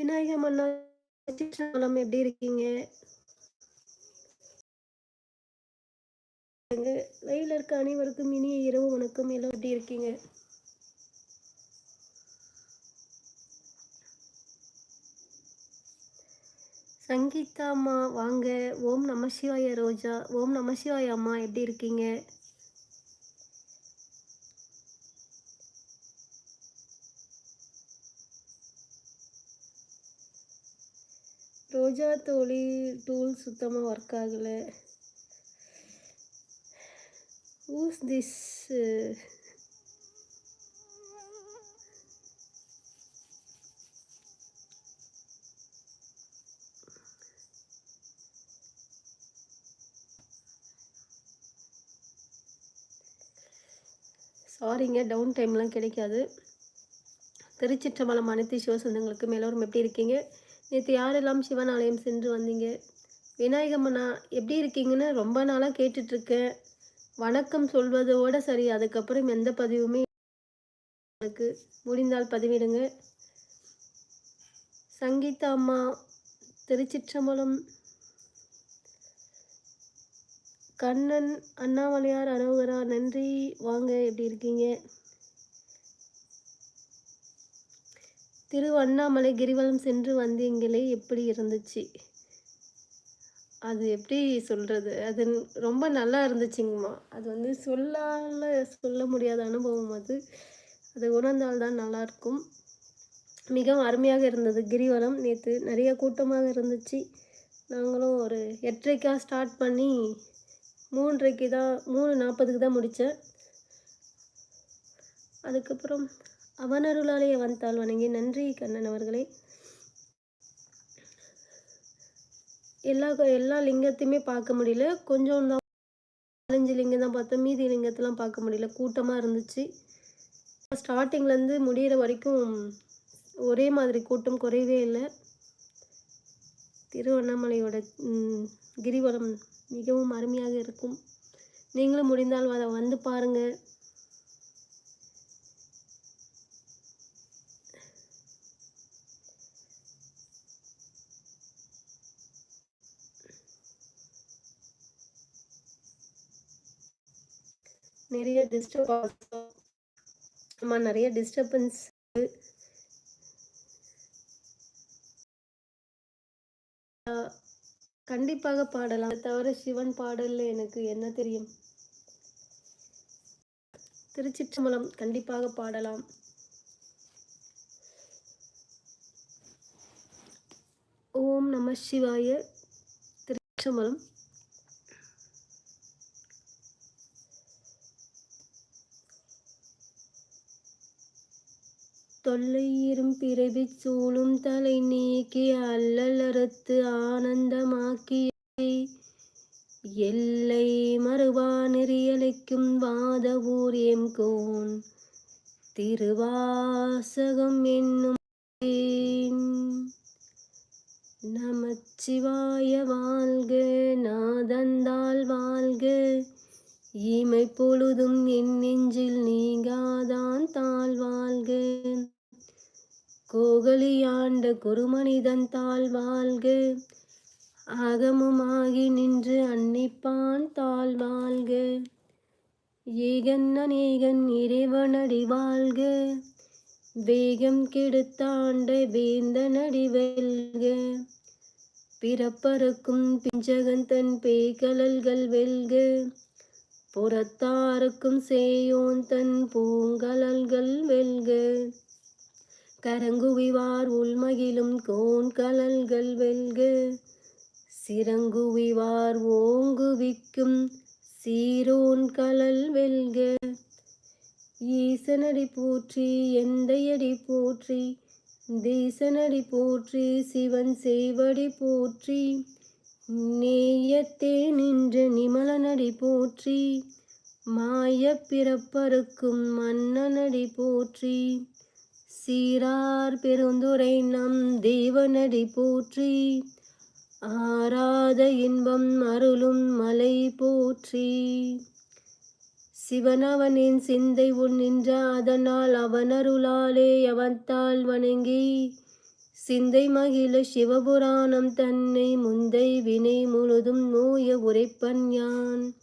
விநாயக மன்னா எப்படி இருக்கீங்க? லைவ்ல இருக்க அனைவருக்கும் இனிய இரவு வணக்கம். எல்லாம் எப்படி இருக்கீங்க? சங்கீதா அம்மா வாங்க. ஓம் நம சிவாய ரோஜா. ஓம் நம சிவாய அம்மா எப்படி இருக்கீங்க? ரோஜா தோழி டூல் சுத்தமாக ஒர்க் ஆகலை. ஊஸ் திஸ் சாரிங்க டவுன் டைம்லாம் கிடைக்காது. திருச்சிற்றம்பலம் அனைத்து சிவசந்தங்களுக்கு மேலோரும் எப்படி இருக்கீங்க? நேற்று யாரெல்லாம் சிவன் ஆலயம் சென்று வந்தீங்க? விநாயகம்மனா எப்படி இருக்கீங்கன்னு ரொம்ப நாளாக கேட்டுட்ருக்கேன். வணக்கம் சொல்வதோட சரி அதுக்கப்புறம் எந்த பதிவுமே எனக்கு முடிந்தால் பதிவிடுங்க. சங்கீதா அம்மா திருச்சிற்றம்பலம் கண்ணன் அண்ணாமலையார் அரோகரா நன்றி. வாங்க எப்படி இருக்கீங்க? திருவண்ணாமலை கிரிவலம் சென்று வந்தீங்களே? எப்படி இருந்துச்சு? அது எப்படி சொல்கிறது அது ரொம்ப நல்லா இருந்துச்சுங்கம்மா. அது வந்து சொல்லால் சொல்ல முடியாத அனுபவம் அது. அது உணர்ந்தால் தான் நல்லாயிருக்கும். மிகவும் அருமையாக இருந்தது கிரிவலம். நேற்று நிறைய கூட்டமாக இருந்துச்சு. நாங்களும் ஒரு எட்டரைக்காக ஸ்டார்ட் பண்ணி மூன்றரைக்கு தான் மூணு நாற்பதுக்கு தான் முடித்தேன். அதுக்கப்புறம் அவனருளாலே வந்தால் வணங்கி நன்றி கண்ணன் அவர்களே. எல்லா எல்லா லிங்கத்தையுமே பார்க்க முடியல. கொஞ்சம் தான் நாலஞ்சு லிங்கம் தான் பார்த்தோம். மீதி லிங்கத்தெல்லாம் பார்க்க முடியல. கூட்டமாக இருந்துச்சு. ஸ்டார்டிங்லேருந்து முடிகிற வரைக்கும் ஒரே மாதிரி கூட்டம் குறையவே இல்லை. திருவண்ணாமலையோட கிரிவலம் மிகவும் அருமையாக இருக்கும். நீங்களும் முடிந்தால் அதை வந்து பாருங்கள் நிறைய டிஸ்டர்ப் ஆமாம் நிறைய டிஸ்டர்பன்ஸ் கண்டிப்பாக பாடலாம். தவிர சிவன் பாடல்ல எனக்கு என்ன தெரியும்? திருச்சிற்றம்பலம் கண்டிப்பாக பாடலாம். ஓம் நம சிவாய திருச்சிற்றம்பலம். தொல்லையிரும் பிறவி சூழும் தலை நீக்கி அல்லலறுத்து ஆனந்தமாக்கியை. எல்லை மறுவா நெறியலைக்கும் வாத ஊரியம் கோன் திருவாசகம் என்னும் நமச்சிவாய வாழ்க நாதந்தால் வாழ்க. இமை பொழுதும் என் நெஞ்சில் நீங்காதான் தான் கோகலியாண்ட குருமனிதன் தாழ் வாழ்க. ஆகமுமாகி நின்று அன்னிப்பான் தாள் வாழ்க. ஏகன் அநேகன் இறைவனடி வாழ்க. வேகம் கெடுத்தாண்ட வேந்தனடி வெல்க. பிறப்பருக்கும் பிஞ்சகன் தன் பேய்கலல்கள் வெல்க. புறத்தாருக்கும் சேயோன் தன் பூங்கலல்கள் வெல்க. கரங்குவிவார் உள்மகிலும் கோன் கலல்கள் வெல்க. சிறங்குவிவார் ஓங்குவிக்கும் சீரோன் கலல் வெல்க. ஈசனடி போற்றி எந்தையடி போற்றி. தீசனடி போற்றி சிவன் சேவடி போற்றி. நேயத்தே நின்ற நிமலனடி போற்றி. மாய பிறப்பறுக்கும் மன்னனடி போற்றி. சீரார் பெருந்துரை நம் தேவனடி போற்றி. ஆராத இன்பம் அருளும் மலை போற்றி. சிவனவனின் சிந்தை உன் நின்ற அதனால் அவனருளாலே அவத்தால் வணங்கி. சிந்தை மகிழ சிவபுராணம் தன்னை முந்தை வினை முழுதும் நோய உரைப்பன் யான்.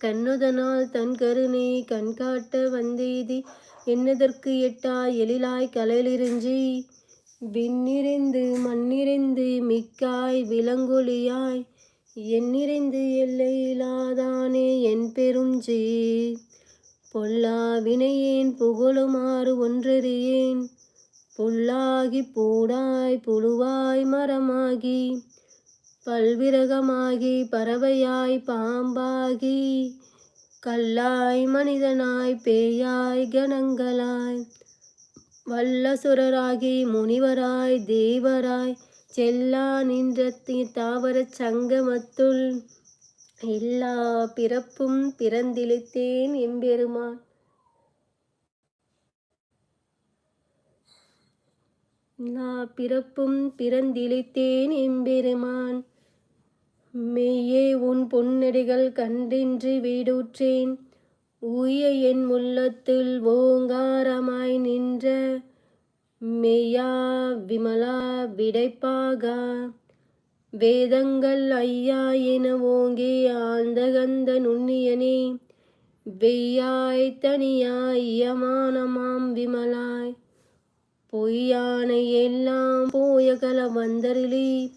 கண்ணுதனால் தன் கருணை கண்காட்ட வந்தேதி என்னதற்கு எட்டா எழிலாய் கலையிலிருஞ்சி? விண்ணிறைந்து மண்ணிறைந்து மிக்காய் விலங்கொலியாய் எண்ணிறைந்து எல்லையிலாதானே என் பெருஞ்சி? பொல்லா வினையேன் புகழுமாறு ஒன்றறியேன் புல்லாகி பூடாய் புழுவாய் மரமாகி பல்விரகமாகி பறவையாய் பாம்பாகி கல்லாய் மனிதனாய் பேயாய் கணங்களாய். வல்லசுரராகி முனிவராய் தேவராய். செல்லா நின்ற தாவரச் சங்கமத்துள் எல்லா பிறப்பும் பிறந்திழித்தேன் எம்பெருமான். எல்லா பிறப்பும் பிறந்திழித்தேன் எம்பெருமான். மெய்யே உன் பொன்னடிகள் கண்டின்றி வீடுற்றேன். உய என் உள்ளத்தில் ஓங்காரமாய் நின்ற மெய்யா விமலா விடைப்பாகா. வேதங்கள் ஐயா என ஓங்கி ஆழ்ந்தகந்த நுண்ணியனே வெய்யாய் தனியாய் யமானமாம் விமலாய். பொய்யானை எல்லாம் போயகல வந்தருளி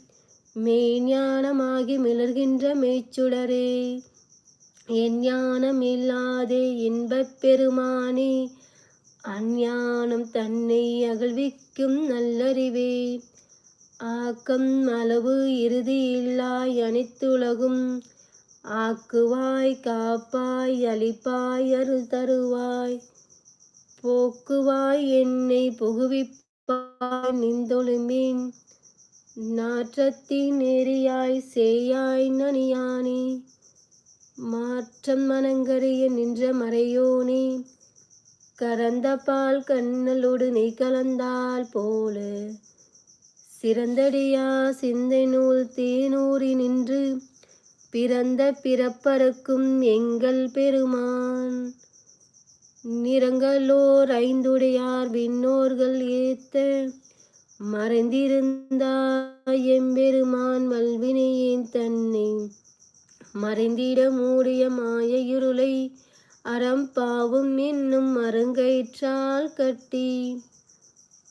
மெய்ஞானமாகி மிளர்கின்ற மெய்ச்சுடரே. என் ஞானம் இல்லாதே இன்பப் பெருமானே அஞ்ஞானம் தன்னை அகழ்விக்கும் நல்லறிவே. ஆக்கம் அளவு இறுதி இல்லாய் அனைத்துலகும் ஆக்குவாய் காப்பாய் அளிப்பாய் அருள் தருவாய். போக்குவாய் என்னை புகுவிப்பாய் நின்றொழுமேன் நாற்றத்தின் நெறியாய் சேயாய் நனியானே மாற்றம் மனங்கரிய நின்ற மறையோனே கரந்த பால் கண்ணலோடு நீ கலந்தால் போல சிறந்தடியா சிந்தை நூல் தேனூறி நின்று பிறந்த பிறப்பறுக்கும் எங்கள் பெருமான். நிறங்களோர் ஐந்துடையார் விண்ணோர்கள் ஏத்த மறைந்திருந்தாய் எம்பெருமான் வல்வினையேன் தன்னை. மறைந்திட மூடிய மாய இருளை அறம் பாவும் என்னும் மருங்கயிற்றால் கட்டி.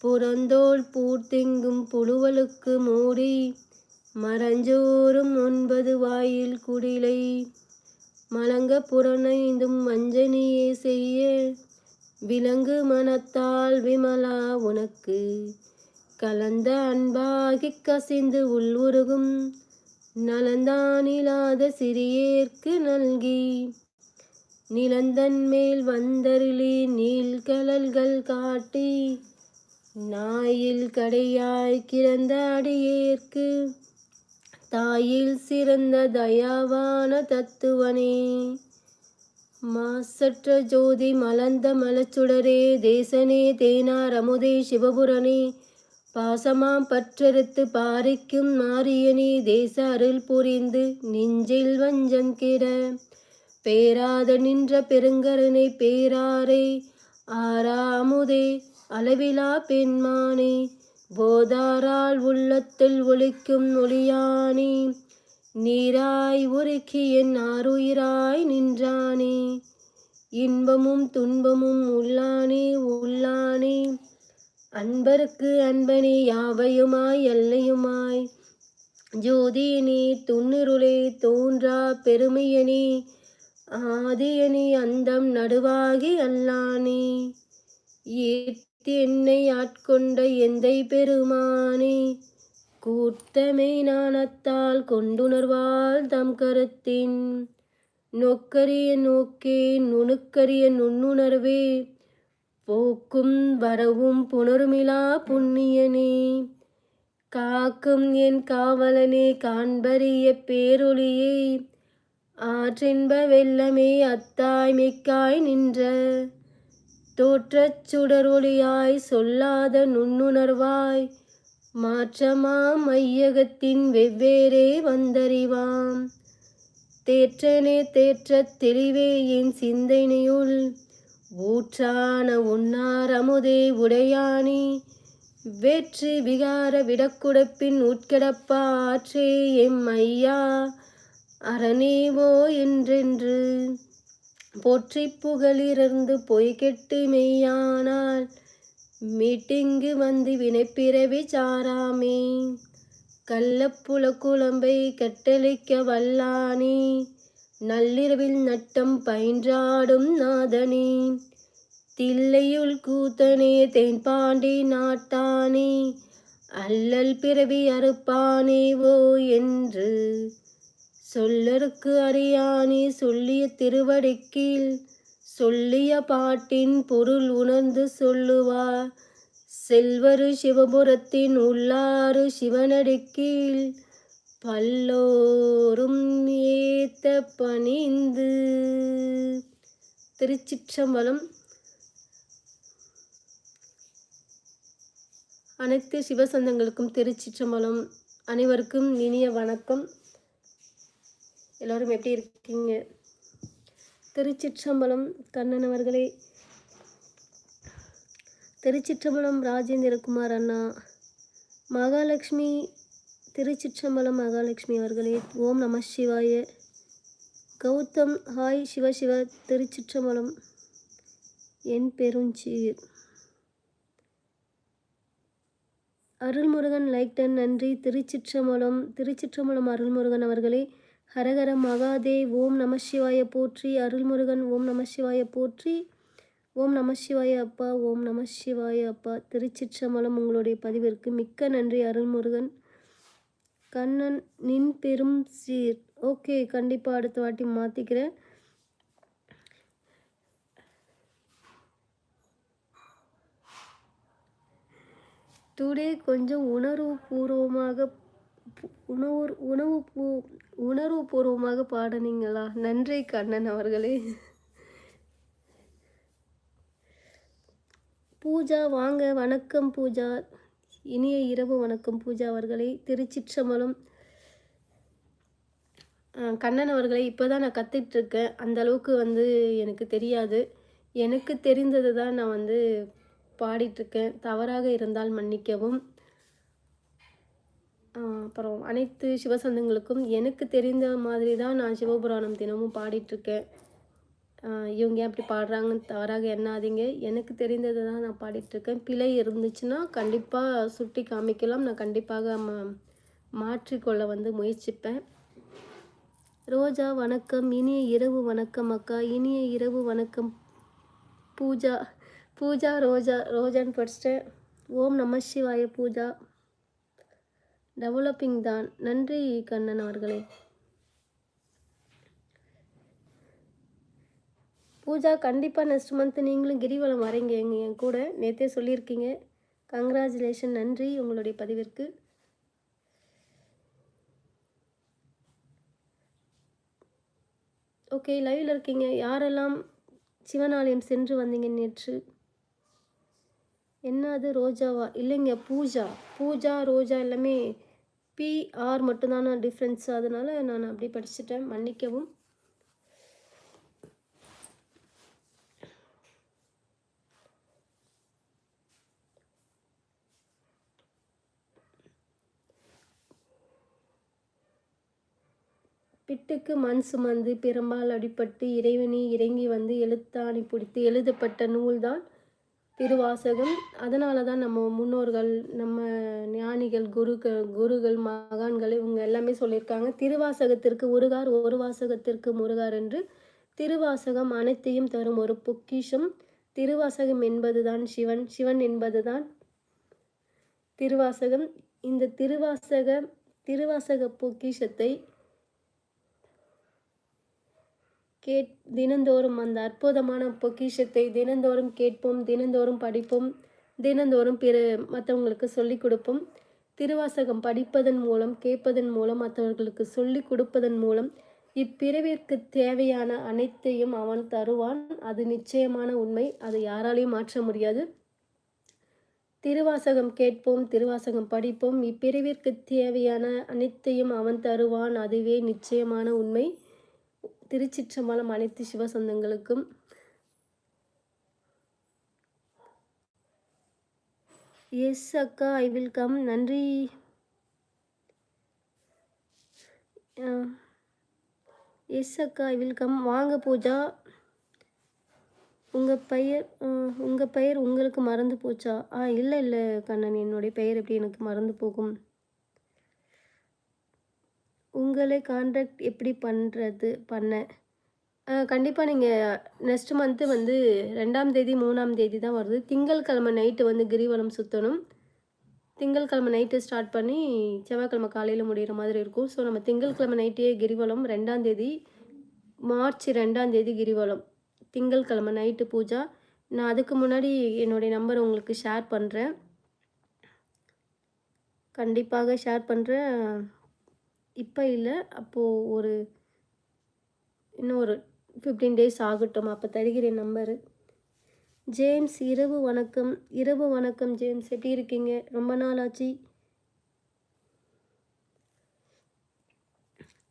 புறந்தோல் பூர்த்திங்கும் புழுவலுக்கு மூடி மரஞ்சோறும் ஒன்பது வாயில் குடிலை. மலங்க புறனைந்தும் வஞ்சனையே செய்ய விலங்கு மனத்தால் விமலா உனக்கு. கலந்த அன்பாகிக் கசிந்து உள்ளுருகும். நலந்தானிலாத சிறியேற்கு நல்கி. நிலந்தன் மேல் வந்தருளி நீள்கலல்கள் காட்டி. நாயில் கடையாய் கிறந்த அடியேற்கு. தாயில் சிறந்த தயாவான தத்துவனே. மாசற்ற ஜோதி மலர்ந்த மலச்சுடரே தேசனே தேனார் அமுதே சிவபுரனே. பாசமாம் பற்றறுத்து பாரிக்கும் மாரியனே தேச அருள் புரிந்து நெஞ்சில் வஞ்சம் கிட. பேராத நின்ற பெருங்கரனை பேராரே ஆறாமுதே அளவிலா பெண்மானே. போதாரால் உள்ளத்தில் ஒழிக்கும் ஒளியானே. நீராய் உருக்கி என் ஆறுயிராய் நின்றானே. இன்பமும் துன்பமும் உள்ளானே உள்ளானே. அன்பருக்கு அன்பனே யாவையுமாய் எல்லையுமாய். ஜோதியனே துண்ணிருளே தோன்றா பெருமையனே. ஆதியனே அந்தம் நடுவாகி அல்லானே. ஏத்தி என்னை ஆட்கொண்ட எந்தை பெருமானே. கூர்த்தமை நாணத்தால் கொண்டுணர்வால் தம் கருத்தின். நோக்கரிய நோக்கே நுணுக்கரிய நுண்ணுணர்வே. போக்கும் வரவும் புணருமிலா புண்ணியனே. காக்கும் என் காவலனே காண்பறிய பேரொளியே ஆற்றின்ப வெள்ளமே அத்தாய் மிக்காய் நின்ற. தோற்றச் சுடரொளியாய் சொல்லாத நுண்ணுணர்வாய். மாற்றமாம் மையகத்தின் வெவ்வேறே வந்தறிவாம். தேற்றனே தேற்றத் தெளிவே என் சிந்தனையுள். ஊற்றான உன்னார் அமுதே உடையானே வேற்று விகார விடக்குடப்பின் உட்கிடப்பாற்றே எம் ஐயா அரணேவோ என்றென்று. போற்றி புகழிருந்து பொய்கெட்டு மெய்யானால் மீட்டிங்கு வந்து வினைப்பிறவி சாராமே. கள்ளப்புல குழம்பை கட்டளிக்க வல்லானே நள்ளிரவில் நட்டம் பயின்றாடும் நாதனே. தில்லையுள் கூத்தனே தென்பாண்டி நாட்டானே. அல்லல் பிறவி அறுப்பானேவோ என்று சொல்லருக்கு அறியானே. சொல்லிய திருவடிக்கீழ் சொல்லிய பாட்டின் பொருள் உணர்ந்து சொல்லுவார் செல்வரு சிவபுரத்தின் உள்ளாறு சிவனடிக்கீழ் பல்லோரும் ஏத்த பணிந்து. திருச்சிற்றம்பலம் அனைத்து சிவசந்தங்களுக்கும் திருச்சிற்றம்பலம். அனைவருக்கும் இனிய வணக்கம். எல்லோரும் எப்படி இருக்கீங்க? திருச்சிற்றம்பலம் கண்ணன் அவர்களே. திருச்சிற்றம்பலம் ராஜேந்திரகுமார் அண்ணா. மகாலட்சுமி திருச்சிற்றம்பலம் மகாலட்சுமி அவர்களே ஓம் நம சிவாய. கௌதம் ஹாய் சிவசிவ திருச்சிற்றம்பலம். என் பெருஞ்சீர் அருள்முருகன் லைக்டன் நன்றி. திருச்சிற்றம்பலம் திருச்சிற்றம்பலம் அருள்முருகன் அவர்களே ஹரஹர மகாதேவ் ஓம் நம சிவாய போற்றி. அருள்முருகன் ஓம் நம சிவாய போற்றி. ஓம் நம சிவாய அப்பா ஓம் நம சிவாய அப்பா. திருச்சிற்றம்பலம் உங்களுடைய பதிவிற்கு மிக்க நன்றி அருள்முருகன். கண்ணன் நின் பெரும் சீர். ஓகே கண்டிப்பாக அடுத்த வாட்டி மாற்றிக்கிறேன் டுடே கொஞ்சம் உணர்வு பூர்வமாக உணவு உணவு பூ உணர்வு பூர்வமாக பாடினீங்களா? நன்றி கண்ணன் அவர்களே. பூஜா வாங்க வணக்கம் பூஜா. இனிய இரவு வணக்கம் பூஜா அவர்களை. திருச்சிற்றம்பலம் கண்ணன் அவர்களை இப்போ தான் நான் கற்றுட்ருக்கேன் அந்த அளவுக்கு வந்து எனக்கு தெரியாது. எனக்கு தெரிந்தது தான் நான் வந்து பாடிட்டுருக்கேன். தவறாக இருந்தால் மன்னிக்கவும். அப்புறம் அனைத்து சிவசந்தங்களுக்கும் எனக்கு தெரிந்த மாதிரி தான் நான் சிவபுராணம் தினமும் பாடிட்டுருக்கேன். இவங்க ஏன் அப்படி பாடுறாங்கன்னு தவறாக எண்ணாதீங்க. எனக்கு தெரிந்ததை தான் நான் பாடிட்டுருக்கேன். பிழை இருந்துச்சுன்னா கண்டிப்பாக சுட்டி காமிக்கலாம். நான் கண்டிப்பாக மா மாற்றிக்கொள்ள வந்து முயற்சிப்பேன். ரோஜா வணக்கம் இனிய இரவு வணக்கம் அக்கா. இனிய இரவு வணக்கம். பூஜா பூஜா ரோஜா ரோஜான்னு படிச்சிட்டேன். ஓம் நம சிவாய பூஜா. டெவலப்பிங் தான். நன்றி கண்ணன் அவர்களே. பூஜா கண்டிப்பாக நெக்ஸ்ட் மந்த்து நீங்களும் கிரிவலம் வரீங்க. எங்கள் என் கூட நேற்றே சொல்லியிருக்கீங்க. கங்க்ராச்சுலேஷன் நன்றி உங்களுடைய பதிவிற்கு. ஓகே லைவில் இருக்கீங்க. யாரெல்லாம் சிவனாலயம் சென்று வந்தீங்க நேற்று? என்ன அது ரோஜாவா? இல்லைங்க பூஜா. பூஜா ரோஜா எல்லாமே பிஆர் மட்டும்தான டிஃப்ரென்ஸ் அதனால் நான் அப்படி படிச்சுட்டேன். மன்னிக்கவும். பிட்டுக்கு மண் சுமந்து பெரும்பால் அடிப்பட்டு இறைவனை இறங்கி வந்து எழுத்தாணி பிடித்து எழுதப்பட்ட நூல்தான் திருவாசகம். அதனால தான் நம்ம முன்னோர்கள் நம்ம ஞானிகள் குருக்கள் குருகள் மகான்கள் இவங்க எல்லாமே சொல்லியிருக்காங்க. திருவாசகத்திற்கு முருகார் ஒரு வாசகத்திற்கு முருகார் என்று திருவாசகம் அனைத்தையும் தரும் ஒரு பொக்கிஷம். திருவாசகம் என்பதுதான் சிவன் சிவன் என்பதுதான் திருவாசகம். இந்த திருவாசக திருவாசக பொக்கிஷத்தை கேட் தினந்தோறும் அந்த அற்புதமான பொக்கிஷத்தை தினந்தோறும் கேட்போம் தினந்தோறும் படிப்போம் தினந்தோறும் பிற மற்றவங்களுக்கு சொல்லிக் கொடுப்போம். திருவாசகம் படிப்பதன் மூலம் கேட்பதன் மூலம் மற்றவர்களுக்கு சொல்லிக் கொடுப்பதன் மூலம் இப்பிறவிற்கு தேவையான அனைத்தையும் அவன் தருவான். அது நிச்சயமான உண்மை. அதை யாராலையும் மாற்ற முடியாது. திருவாசகம் கேட்போம் திருவாசகம் படிப்போம். இப்பிறவிற்கு தேவையான அனைத்தையும் அவன் தருவான். அதுவே நிச்சயமான உண்மை. திருச்சிற்றம்பலம் அனைத்து சிவசந்தங்களுக்கும் எஸ் அக்கா ஐ வில் கம் நன்றி. எஸ் அக்கா ஐ வில் கம் வாங்க பூஜா. உங்கள் பெயர் உங்கள் பெயர் உங்களுக்கு மறந்து போச்சா? ஆ இல்லை இல்லை கண்ணன். என்னுடைய பெயர் எப்படி எனக்கு மறந்து போகும்? உங்களை கான்டாக்ட் எப்படி பண்ணுறது பண்ண. கண்டிப்பாக நீங்கள் நெக்ஸ்ட் மந்த்து வந்து ரெண்டாம் தேதி மூணாம் தேதி தான் வருது. திங்கட்கிழமை நைட்டு வந்து கிரிவலம் சுற்றணும் திங்கட்கிழமை நைட்டு ஸ்டார்ட் பண்ணி செவ்வாய்க்கிழமை காலையில் முடிகிற மாதிரி இருக்கும். ஸோ நம்ம திங்கட்கிழமை நைட்டே கிரிவலம் ரெண்டாம் தேதி மார்ச் ரெண்டாம் தேதி கிரிவலம். திங்கட்கிழமை நைட்டு பூஜா. நான் அதுக்கு முன்னாடி என்னுடைய நம்பர் உங்களுக்கு ஷேர் பண்ணுறேன் கண்டிப்பாக ஷேர் பண்ணுறேன் இப்போ இல்லை. அப்போது ஒரு இன்னும் ஒரு ஃபிஃப்டீன் டேஸ் ஆகட்டும். அப்போ தருகிறேன் நம்பரு ஜேம்ஸ் இரவு வணக்கம். இரவு வணக்கம் ஜேம்ஸ். எப்படி இருக்கீங்க? ரொம்ப நாள் ஆச்சு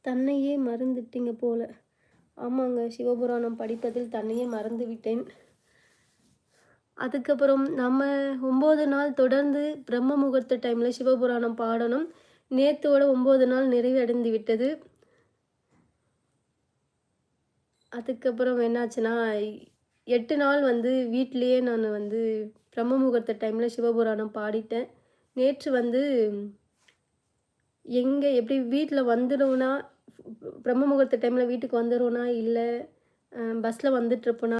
தன்னையே மறந்துட்டீங்க போல. ஆமாங்க சிவபுராணம் படிப்பதில் தன்னையே மறந்து விட்டேன். அதுக்கப்புறம் நம்ம ஒம்பது நாள் தொடர்ந்து பிரம்ம முகூர்த்த டைமில் சிவபுராணம் பாடணும். நேற்றோட ஒம்பது நாள் நிறைவடைந்து விட்டது. அதுக்கப்புறம் என்னாச்சுன்னா எட்டு நாள் வந்து வீட்லேயே நான் வந்து பிரம்ம முகூர்த்த டைமில் சிவபுராணம் பாடிட்டேன். நேற்று வந்து எங்கே எப்படி வீட்டில் வந்துடும்னா பிரம்ம முகூர்த்த டைமில் வீட்டுக்கு வந்துடும்னா இல்லை பஸ்ஸில் வந்துட்டுருப்போனா